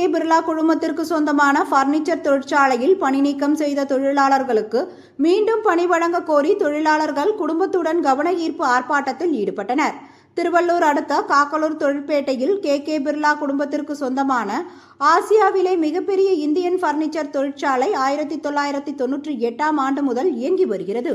K Birla குழுமத்திற்கு சொந்தமான furniture தொழிற்சாலையில் பணி நீக்கம் செய்த தொழிலாளர்களுக்கு மீண்டும் பணி வழங்க கோரி தொழிலாளர்கள் குடும்பத்துடன் கவன ஈர்ப்பு ஆர்ப்பாட்டத்தில் ஈடுபட்டனர். திருவள்ளூர் அடுத்த காக்கலூர் தொழிற்பேட்டையில் கே. கே. பிர்லா குடும்பத்திற்கு சொந்தமான ஆசியாவிலே மிகப்பெரிய இந்தியன் பர்னிச்சர் தொழிற்சாலை ஆயிரத்தி தொள்ளாயிரத்தி தொன்னூற்றி எட்டாம் ஆண்டு முதல் இயங்கி வருகிறது.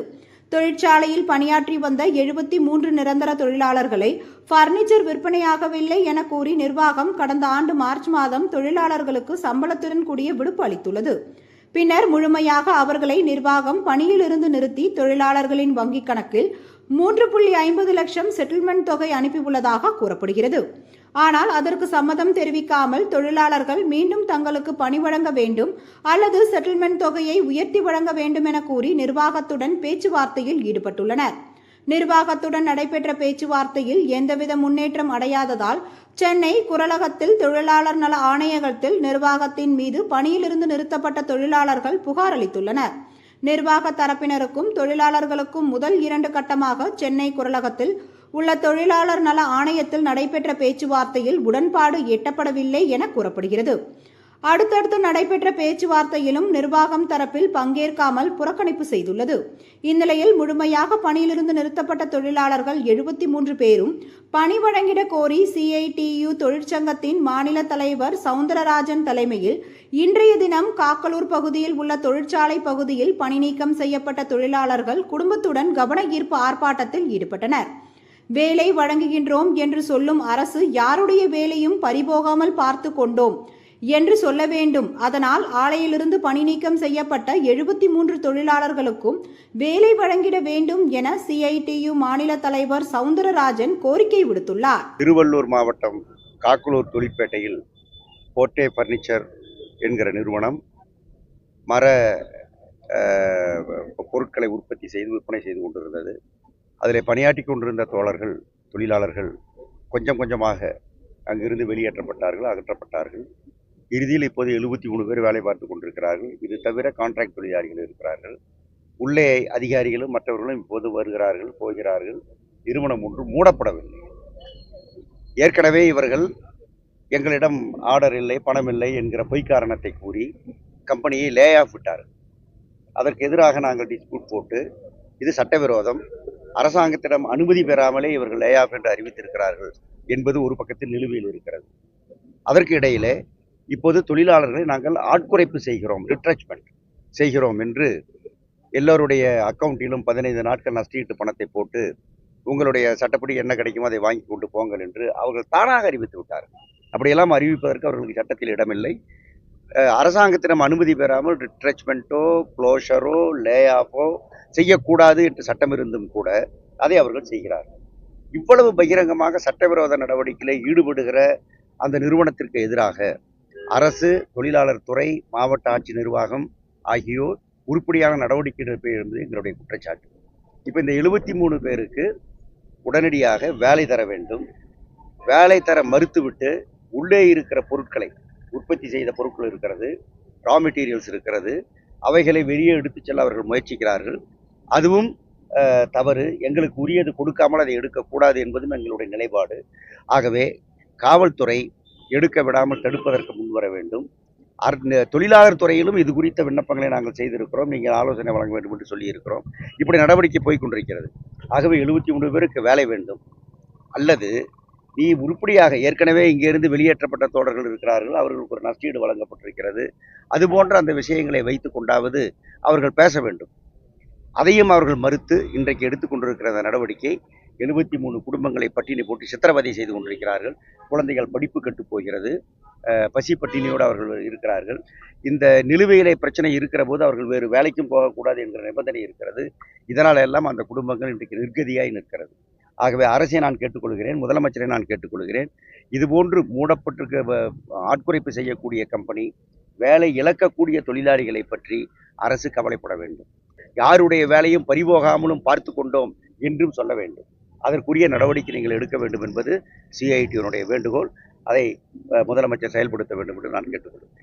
தொழிற்சாலையில் பணியாற்றி வந்த எழுபத்தி மூன்று நிரந்தர தொழிலாளர்களை பர்னிச்சர் விற்பனையாகவில்லை என கூறி நிர்வாகம் கடந்த ஆண்டு மார்ச் மாதம் தொழிலாளர்களுக்கு சம்பளத்துடன் கூடிய விடுப்பு அளித்துள்ளது. பின்னர் முழுமையாக அவர்களை நிர்வாகம் பணியிலிருந்து நிறுத்தி தொழிலாளர்களின் வங்கிக் கணக்கில் மூன்று புள்ளி ஐம்பது லட்சம் செட்டில்மெண்ட் தொகை அனுப்பியுள்ளதாக கூறப்படுகிறது. ஆனால் அதற்கு சம்மதம் தெரிவிக்காமல் தொழிலாளர்கள் மீண்டும் தங்களுக்கு பணி வழங்க வேண்டும் அல்லது செட்டில்மெண்ட் தொகையை உயர்த்தி வழங்க வேண்டும் என கூறி நிர்வாகத்துடன் பேச்சுவார்த்தையில் ஈடுபட்டுள்ளனர். நிர்வாகத்துடன் நடைபெற்ற பேச்சுவார்த்தையில் எந்தவித முன்னேற்றம் அடையாததால் சென்னை குரலகத்தில் தொழிலாளர் நல ஆணையகத்தில் நிர்வாகத்தின் மீது பணியிலிருந்து நிறுத்தப்பட்ட தொழிலாளர்கள் புகார் அளித்துள்ளனர். நிர்வாக தரப்பினருக்கும் தொழிலாளர்களுக்கும் முதல் இரண்டு கட்டமாக சென்னை குரலகத்தில் உள்ள தொழிலாளர் நல ஆணையத்தில் நடைபெற்ற பேச்சுவார்த்தையில் உடன்பாடு எட்டப்படவில்லை என கூறப்படுகிறது. அடுத்தடுத்து நடைபெற்ற பேச்சுவார்த்தையிலும் நிர்வாகம் தரப்பில் பங்கேற்காமல் புறக்கணிப்பு செய்துள்ளது. இந்நிலையில் முழுமையாக பணியிலிருந்து நிறுத்தப்பட்ட தொழிலாளர்கள் எழுபத்தி மூன்று பேரும் பணி வழங்கிட கோரி சிஐடியு தொழிற்சங்கத்தின் மாநில தலைவர் சவுந்தரராஜன் தலைமையில் இன்றைய தினம் காக்கலூர் பகுதியில் உள்ள தொழிற்சாலை பகுதியில் பணி நீக்கம் செய்யப்பட்ட தொழிலாளர்கள் குடும்பத்துடன் கவன ஈர்ப்பு ஆர்ப்பாட்டத்தில் ஈடுபட்டனர். வேலை வழங்குகின்றோம் என்று சொல்லும் அரசு யாருடைய வேலையும் பறிபோகாமல் பார்த்து கொண்டோம். என்று சொல்ல வேண்டும். அதனால் ஆலையிலிருந்து பணி நீக்கம் செய்யப்பட்ட எழுபத்தி மூன்று தொழிலாளர்களுக்கும் வேலை வழங்கிட வேண்டும் என சிஐடியு மாநில தலைவர் சவுந்தரராஜன் கோரிக்கை விடுத்துள்ளார். திருவள்ளூர் மாவட்டம் காக்குளூர் தொழிற்பேட்டையில் போர்ட்டே ஃபர்னிச்சர் என்கிற நிறுவனம் மர பொருட்களை உற்பத்தி செய்து விற்பனை செய்து கொண்டிருந்தது. அதில் பணியாற்றி கொண்டிருந்த தோழர்கள் தொழிலாளர்கள் கொஞ்சம் கொஞ்சமாக அங்கிருந்து வெளியேற்றப்பட்டார்கள் அகற்றப்பட்டார்கள். இறுதியில் இப்போது எழுபத்தி மூணு பேர் வேலை பார்த்து கொண்டிருக்கிறார்கள். இது தவிர கான்ட்ராக்ட் தொழிலாளிகள் இருக்கிறார்கள். உள்ளே அதிகாரிகளும் மற்றவர்களும் இப்போது வருகிறார்கள் போகிறார்கள். நிறுவனம் ஒன்று மூடப்படவில்லை. ஏற்கனவே இவர்கள் எங்களிடம் ஆர்டர் இல்லை பணம் இல்லை என்கிற பொய் காரணத்தை கூறி கம்பெனியை லே ஆஃப் விட்டார்கள். அதற்கு எதிராக நாங்கள் டிஸ்பியூட் போட்டு இது சட்டவிரோதம். அரசாங்கத்திடம் அனுமதி பெறாமலே இவர்கள் லே ஆஃப் என்று அறிவித்திருக்கிறார்கள் என்பது ஒரு பக்கத்தில் நிலுவையில் இருக்கிறது. அதற்கு இடையிலே இப்போது தொழிலாளர்களை நாங்கள் ஆட்குறைப்பு செய்கிறோம் ரிட்ரச்மெண்ட் செய்கிறோம் என்று எல்லோருடைய அக்கௌண்ட்டிலும் பதினைந்து நாட்கள் நஷ்டீட்டு பணத்தை போட்டு உங்களுடைய சட்டப்படி என்ன கிடைக்குமோ அதை வாங்கி கொண்டு போங்கள் என்று அவர்கள் தானாக அறிவித்து விட்டார்கள். அப்படியெல்லாம் அறிவிப்பதற்கு அவர்களுக்கு சட்டத்தில் இடமில்லை. அரசாங்கத்திடம் அனுமதி பெறாமல் ரிட்ரெச்மெண்ட்டோ க்ளோஷரோ லே ஆஃபோ செய்யக்கூடாது என்று சட்டம் இருந்தும் கூட அதை அவர்கள் செய்கிறார்கள். இவ்வளவு பகிரங்கமாக சட்டவிரோத நடவடிக்கையில் ஈடுபடுகிற அந்த நிறுவனத்திற்கு எதிராக அரசு தொழிலாளர் துறை மாவட்ட ஆட்சி நிர்வாகம் ஆகியோர் உருப்படியான நடவடிக்கை எடுப்பது என்பது எங்களுடைய குற்றச்சாட்டு. இப்போ இந்த எழுபத்தி மூணு பேருக்கு உடனடியாக வேலை தர வேண்டும். வேலை தர மறுத்துவிட்டு உள்ளே இருக்கிற பொருட்களை உற்பத்தி செய்த பொருட்கள் இருக்கிறது ரா மெட்டீரியல்ஸ் இருக்கிறது அவைகளை வெளியே எடுத்துச் செல்ல அவர்கள் முயற்சிக்கிறார்கள். அதுவும் தவறு. எங்களுக்கு உரியது கொடுக்காமல் அதை எடுக்கக்கூடாது என்பதும் எங்களுடைய நிலைப்பாடு. ஆகவே காவல்துறை எடுக்க விடாமல் தடுப்பதற்கு முன்வர வேண்டும். தொழிலாளர் துறையிலும் இது குறித்த விண்ணப்பங்களை நாங்கள் செய்திருக்கிறோம். நீங்கள் ஆலோசனை வழங்க வேண்டும் என்று சொல்லியிருக்கிறோம். இப்படி நடவடிக்கை போய்கொண்டிருக்கிறது ஆகவே எழுபத்தி மூணு பேருக்கு வேலை வேண்டும். அல்லது நீ உருப்படியாக ஏற்கனவே இங்கிருந்து வெளியேற்றப்பட்ட தோழர்கள் இருக்கிறார்கள். அவர்களுக்கு ஒரு நஷ்டீடு வழங்கப்பட்டிருக்கிறது. அது போன்ற அந்த விஷயங்களை வைத்து கொண்டாவது அவர்கள் பேச வேண்டும். அதையும் அவர்கள் மறுத்து இன்றைக்கு எடுத்துக்கொண்டிருக்கிற அந்த நடவடிக்கை எழுபத்தி மூணு குடும்பங்களை பட்டினி போட்டு சித்திரவதை செய்து கொண்டிருக்கிறார்கள். குழந்தைகள் படிப்பு கெட்டு போகிறது. பசி பட்டினியோடு அவர்கள் இருக்கிறார்கள். இந்த நிலுவையிலே பிரச்சனை இருக்கிற போது அவர்கள் வேறு வேலைக்கும் போகக்கூடாது என்கிற நிபந்தனை இருக்கிறது. இதனால் எல்லாம் அந்த குடும்பங்கள் இன்றைக்கு நிர்கதியாய் நிற்கிறது. ஆகவே அரசை நான் கேட்டுக்கொள்கிறேன் முதலமைச்சரை நான் கேட்டுக்கொள்கிறேன். இதுபோன்று மூடப்பட்டிருக்க ஆட்குறைப்பு செய்யக்கூடிய கம்பெனி வேலை இழக்கக்கூடிய தொழிலாளிகளை பற்றி அரசு கவலைப்பட வேண்டும். யாருடைய வேலையும் பறிபோகாமலும் பார்த்து கொண்டோம் என்றும் சொல்ல வேண்டும். அதற்குரிய நடவடிக்கை நீங்கள் எடுக்க வேண்டும் என்பது சிஐடியினுடைய வேண்டுகோள். அதை முதலமைச்சர் செயல்படுத்த வேண்டும் என்று நான் கேட்டுக்கொள்கிறேன்.